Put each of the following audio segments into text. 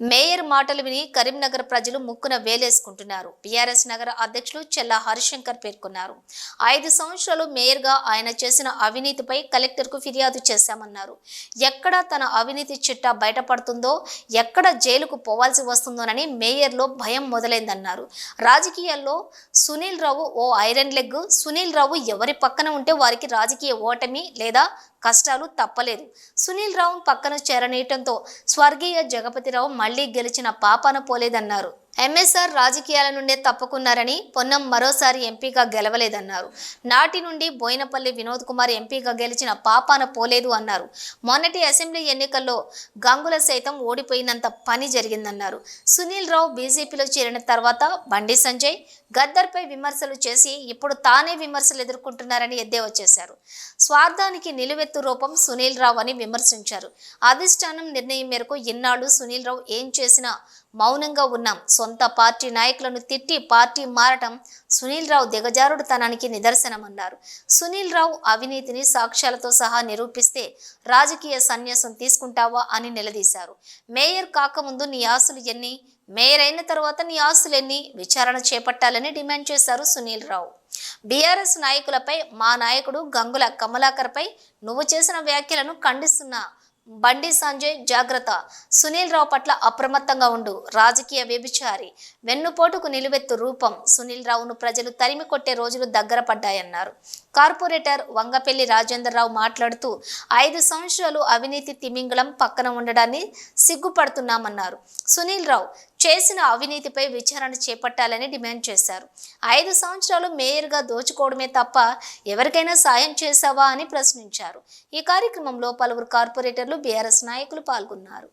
Mayor మాటలు విని కరీంనగర్ ప్రజలు ముక్కున వేలేసుకుంటున్నారు. బీఆర్ఎస్ నగర అధ్యక్షులు చెల్లా హరిశంకర్ పేర్కొన్నారు. ఐదు సంవత్సరాలు మేయర్గా ఆయన చేసిన అవినీతిపై కలెక్టర్కు ఫిర్యాదు చేశామన్నారు. ఎక్కడ తన అవినీతి చిట్టా బయటపడుతుందో ఎక్కడ జైలుకు పోవాల్సి వస్తుందోనని మేయర్లో భయం మొదలైందన్నారు. రాజకీయాల్లో సునీల్ రావు ఓ ఐరన్ లెగ్ సునీల్ రావు ఎవరి పక్కన ఉంటే వారికి రాజకీయ ఓటమి లేదా కష్టాలు తప్పలేదు. సునీల్ రావు పక్కన చేరనీయటంతో స్వర్గీయ జగపతిరావు మళ్ళీ గెలిచిన పాపాన పోలేదన్నారు. ఎంఎస్ఆర్ రాజకీయాల నుండే తప్పుకున్నారని పొన్నం మరోసారి ఎంపీగా గెలవలేదన్నారు. నాటి నుండి బోయినపల్లి వినోద్ కుమార్ ఎంపీగా గెలిచిన పాపాన పోలేదు అన్నారు. మొన్నటి అసెంబ్లీ ఎన్నికల్లో గంగుల సైతం ఓడిపోయినంత పని జరిగిందన్నారు. సునీల్ రావు బీజేపీలో చేరిన తర్వాత బండి సంజయ్ గద్దర్పై విమర్శలు చేసి ఇప్పుడు తానే విమర్శలు ఎదుర్కొంటున్నారని ఎద్దేవా చేశారు స్వార్థానికి నిలువెత్తు రూపం సునీల్ రావు అని విమర్శించారు. అధిష్టానం నిర్ణయం మేరకు ఇన్నాళ్ళు సునీల్ రావు ఏం చేసినా మౌనంగా ఉన్నాం. సొంత పార్టీ నాయకులను తిట్టి పార్టీ మారటం సునీల్ రావు దిగజారుడుతనానికి నిదర్శనమన్నారు. సునీల్ రావు అవినీతిని సాక్ష్యాలతో సహా నిరూపిస్తే రాజకీయ సన్యాసం తీసుకుంటావా అని నిలదీశారు. మేయర్ కాకముందు నీ ఆస్తులు ఎన్ని? మేయర్ అయిన తర్వాత నీ ఆస్తులు ఎన్ని? విచారణ చేపట్టాలని డిమాండ్ చేశారు సునీల్ రావు. బీఆర్ఎస్ నాయకులపై మా నాయకుడు గంగుల కమలాకర్పై నువ్వు చేసిన వ్యాఖ్యలను ఖండిస్తున్నా. బండి సంజయ్ జాగ్రత్త. సునీల్ రావు పట్ల అప్రమత్తంగా ఉండు. రాజకీయ వ్యభిచారి. వెన్నుపోటుకు నిలువెత్తు రూపం. సునీల్ రావును ప్రజలు తరిమి కొట్టే రోజులు దగ్గర పడ్డాయన్నారు. కార్పొరేటర్ వంగపెల్లి రాజేందర్ రావు మాట్లాడుతూ ఐదు సంవత్సరాలు అవినీతి తిమింగళం పక్కన ఉండడాన్ని సిగ్గుపడుతున్నామన్నారు. సునీల్ రావు చేసిన అవినీతిపై విచారణ చేపట్టాలని డిమాండ్ చేశారు. ఐదు సంవత్సరాలు మేయర్గా దోచుకోవడమే తప్ప ఎవరికైనా సాయం చేశావా అని ప్రశ్నించారు. ఈ కార్యక్రమంలో పలువురు కార్పొరేటర్లు బీఆర్ఎస్ నాయకులు పాల్గొన్నారు.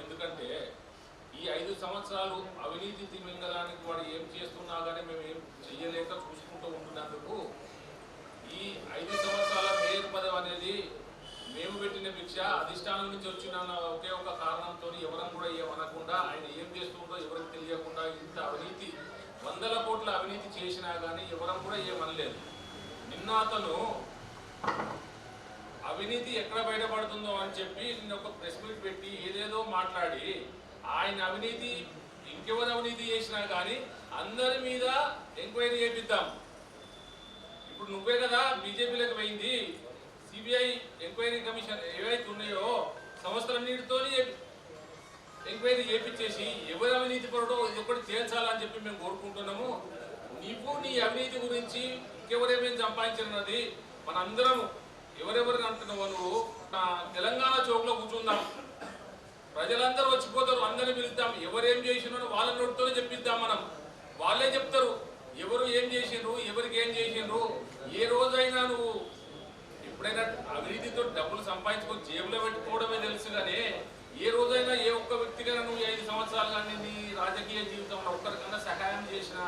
ఎందుకంటే ఈ ఐదు సంవత్సరాలు అవినీతి తిమింగలానికి వాడు ఏం చేస్తున్నా కానీ మేము ఏం చెయ్యలేక చేసుకుంటూ ఉంటున్నందుకు ఈ ఐదు సంవత్సరాల మేయర్ పదవి అనేది మేము పెట్టిన భిక్ష అధిష్టానం నుంచి వచ్చిన ఒకే ఒక కారణంతో ఎవరం కూడా ఏమనకుండా ఆయన ఏం చేస్తుందో ఎవరికి తెలియకుండా ఇంత అవినీతి వందల కోట్ల అవినీతి చేసినా కానీ ఎవరం కూడా ఏమనలేదు. నిన్న అతను అవినీతి ఎక్కడ బయటపడుతుందో అని చెప్పి నిన్న ఒక ప్రెస్ మీట్ పెట్టి ఏదేదో మాట్లాడి ఆయన అవినీతి ఇంకెవరు అవినీతి చేసినా కానీ అందరి మీద ఎంక్వైరీ చేపిద్దాం. ఇప్పుడు నువ్వే కదా బీజేపీలకు పోయింది. సిబిఐ ఎంక్వైరీ కమిషన్ ఏవైతే ఉన్నాయో సంవత్సరాన్నిటితో ఎంక్వైరీ చేపించేసి ఎవరు అవినీతి పడడో ఒకటి తేల్చాలని చెప్పి మేము కోరుకుంటున్నాము. నీవు నీ అవినీతి గురించి ఇంకెవరేమేం సంపాదించినది మనందరం ఎవరెవరిని అంటున్నావు నువ్వు నా తెలంగాణ చౌక్లో కూర్చుందాం. ప్రజలందరూ వచ్చిపోతారు అందరిని పిలుద్దాం. ఎవరేం చేసినారో వాళ్ళ నోటితోనే చెప్పిద్దాం మనం. వాళ్ళే చెప్తారు. ఏం చేసిండ్రు? ఎవరికి ఏం చేసిండ్రు? ఏ రోజైనా నువ్వు ఎప్పుడైనా అవినీతితో డబ్బులు సంపాదించుకొని జేబులో పెట్టుకోవడమే తెలుసు కానీ ఏ రోజైనా ఏ ఒక్క వ్యక్తికైనా నువ్వు ఐదు సంవత్సరాలు కానీ నీ రాజకీయ జీవితంలో ఒక్కరికన్నా సహాయం చేసిన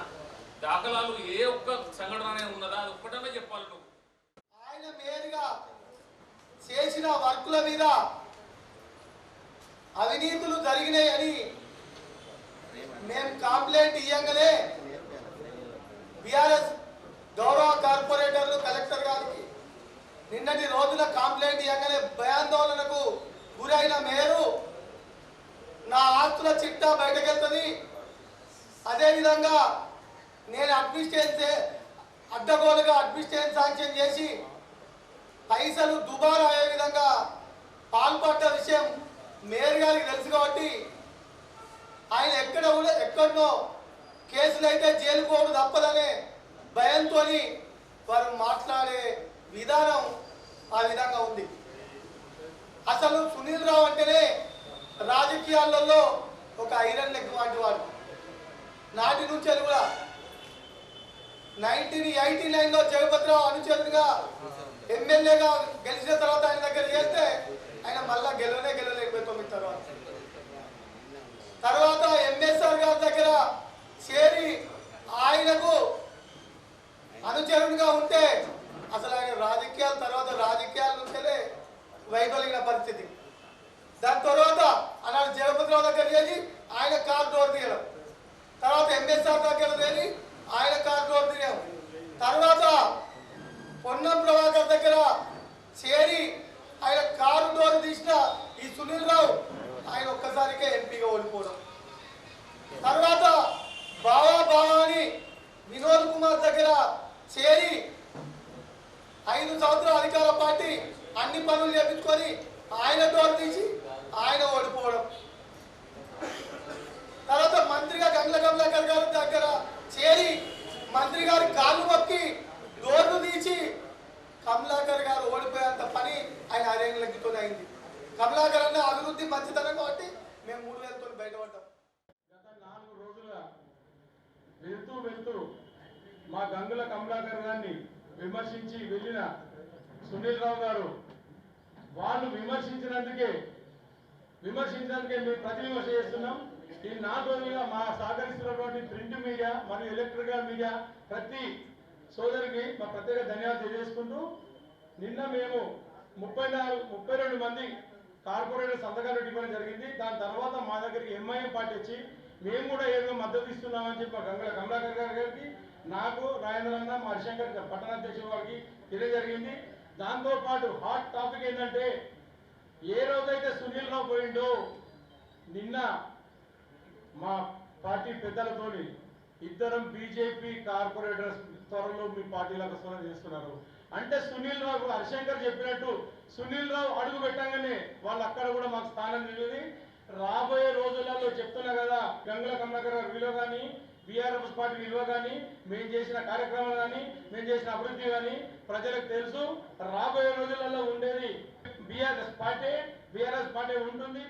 దాఖలాలు ఏ ఒక్క సంఘటన ఉన్నదా? అది ఒక్కటన్నా చెప్పాలి నువ్వు. ఆయన మేరుగా చేసిన వర్కుల మీద అవినీతులు జరిగినాయని మేము కంప్లైంట్ ఇయ్యంగానే బీఆర్ఎస్ గౌరవ కార్పొరేటర్లు కలెక్టర్ గారికి నిన్నటి రోజున కంప్లైంట్ ఇవ్వగానే భయాందోళనకు గురైన మేయరు నా ఆస్తుల చిట్టా బయటకెళ్తుంది. అదేవిధంగా నేను అడ్మినిస్ట్రేషన్ అడ్డగోలుగా అడ్మినిస్ట్రేషన్ శాంక్షన్ చేసి పైసలు దుబారా అయ్యే విధంగా పాల్పడ్డ విషయం మేయర్ గారికి తెలుసు కాబట్టి ఆయన ఎక్కడ కూడా ఎక్కడనో కేసులు అయితే జైలు తప్పదనే భయంతో వారు మాట్లాడే విధానం ఆ విధంగా ఉంది. అసలు సునీల్ రావు అంటేనే రాజకీయాలలో ఒక ఐరన్ లెగ్ వంటి వాడు. నాటి నుంచి అది కూడా నైన్టీన్ ఎయిటీ నైన్లో జగపతిరావు అనుచరుడిగా ఎమ్మెల్యేగా గెలిచిన తర్వాత ఆయన దగ్గర చేస్తే ఆయన మళ్ళా గెలవనే గెలవలేకపోయి తొమ్మిది తర్వాత. తర్వాత ఎంఎస్ఆర్ గారి దగ్గర చేరి ఆయనకు అనుచరునిగా ఉంటే అసలు ఆయన రాజకీయాల తర్వాత రాజకీయాల నుంచే వైకలిగిన పరిస్థితి. దాని తర్వాత అలాంటి జగపతిరావు దగ్గర చేసి ఆయన కారు డోర్ తీయడం. తర్వాత ఎంఎస్ఆర్ దగ్గర చేరి ఆయన కారు డోర్ తీయడం. తర్వాత పొన్నం ప్రభాకర్ దగ్గర చేరి ఆయన కారు డోర్ తీసిన ఈ సునీల్ రావు ఆయన ఒక్కసారిగా ఎంపీగా ఓడిపోవడం. అన్ని పనులు చేపించుకొని ఆయన డోర్ తీసి ఆయన ఓడిపోవడం. తర్వాత మంత్రిగా గంగల కమలాకర్ గారి దగ్గర చేరి మంత్రి గారి కాళ్ళు మొక్కి డోర్లు తీసి కమలాకర్ గారు ఓడిపోయేంత పని ఆయన అరేంజ్లతో అయింది. కమలాకర్ అనే అభివృద్ధి మంచితనం కాబట్టి మేము మూడు వేలతో బయటపడ్డాం గత నాలుగు రోజుల వెళ్తూ వెళ్తూ మా గంగుల కమలాకర్ గారిని విమర్శించి వెళ్ళిన సునీల్ రావు గారు వాళ్ళు విమర్శించినందుకే విమర్శించడానికే మేము ప్రతి విమర్శ చేస్తున్నాం. ఈ నాలుగు మా సహకరిస్తున్నటువంటి ప్రింట్ మీడియా మరియు ఎలక్ట్రికల్ మీడియా ప్రతి సోదరికి మా ప్రత్యేక ధన్యవాదాలు తెలియజేసుకుంటూ నిన్న మేము ముప్పై నాలుగు ముప్పై రెండు మంది కార్పొరేటర్ సంతకాలు ఇవ్వడం జరిగింది. దాని తర్వాత మా దగ్గరికి ఎంఐఎం పార్టీ వచ్చి మేము కూడా ఏదో మద్దతు ఇస్తున్నామని చెప్పి మా గంగల కమలాకర్ గారి గారికి నాకు రాజేంద్ర అన్న మా హరిశంకర్ పట్టణాధ్యక్షుడు వారికి తెలియజరిగింది. దాంతో పాటు హాట్ టాపిక్ ఏంటంటే ఏ రోజైతే సునీల్ రావు పోయిండో నిన్న మా పార్టీ పెద్దలతోని ఇద్దరం బీజేపీ కార్పొరేటర్స్ త్వరలో మీ పార్టీలకు స్వరం చేస్తున్నారు. అంటే సునీల్ రావు హరిశంకర్ చెప్పినట్టు సునీల్ రావు అడుగు పెట్టంగానే వాళ్ళు అక్కడ కూడా మాకు స్థానం తెలియదు రాబోయే రోజులలో చెప్తున్నా కదా గంగుల కమలాకర్ విలువ కానీ బీఆర్ఎస్ పార్టీ విలువ కానీ మేము చేసిన కార్యక్రమాలు కానీ మేము చేసిన అభివృద్ధి కానీ ప్రజలకు తెలుసు. రాబోయే రోజులలో ఉండేది బీఆర్ఎస్ పార్టీ బీఆర్ఎస్ పార్టీ ఉంటుంది.